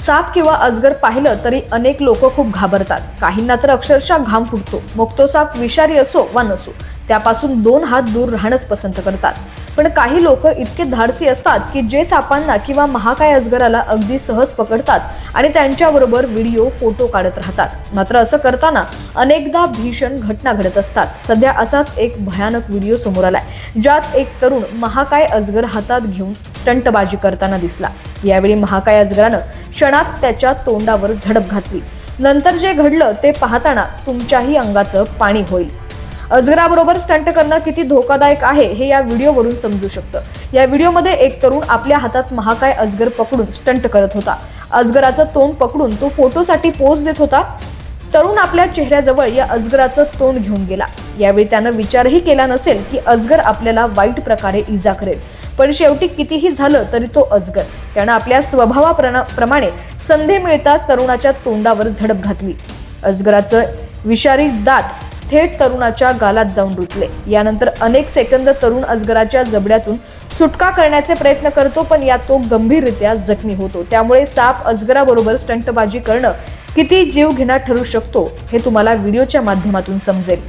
साप किंवा अजगर पाहिलं तरी अनेक लोक खूप घाबरतात. काहींना तर अक्षरशः घाम फुटतो. मग तो साप विषारी असो वा नसो त्यापासून दोन हात दूर राहणंच पसंत करतात. पण काही लोक इतके धाडसी असतात की जे सापांना किंवा महाकाय अजगराला अगदी सहज पकडतात आणि त्यांच्याबरोबर व्हिडिओ फोटो काढत राहतात. मात्र असं करताना अनेकदा भीषण घटना घडत असतात. सध्या असाच एक भयानक व्हिडिओ समोर आलाय ज्यात एक तरुण महाकाय अजगर हातात घेऊन स्टंटबाजी करताना दिसला. यावेळी महाकाय अजगरानं क्षणात त्याच्या तोंडावर झडप घातली. नंतर जे घडलं ते पाहताना तुमच्याही अंगाचं पाणी होईल. अजगराबरोबर स्टंट करणं किती धोकादायक आहे हे या व्हिडिओवरून समजू शकतं. या व्हिडिओमध्ये एक तरुण आपल्या हातात महाकाय अजगर पकडून स्टंट करत होता. अजगराचं तोंड पकडून तो फोटोसाठी पोज देत होता. तरुण आपल्या चेहऱ्याजवळ या अजगराचं तोंड घेऊन गेला. यावेळी त्यानं विचारही केला नसेल की अजगर आपल्याला वाईट प्रकारे इजा करेल. पण शेवटी कितीही झालं तरी तो अजगर. त्यानं आपल्या स्वभावाप्रमाणे संधी मिळताच तरुणाच्या तोंडावर झडप घातली. अजगराचं विषारी दात थेट तरुणाच्या गालात जाऊन रुतले. यानंतर अनेक सेकंद तरुण अजगराच्या जबड्यातून सुटका करण्याचे प्रयत्न करतो पण यात तो गंभीररित्या जखमी होतो. त्यामुळे साप अजगराबरोबर स्टंटबाजी करणं किती जीव ठरू शकतो हे तुम्हाला व्हिडिओच्या माध्यमातून समजेल.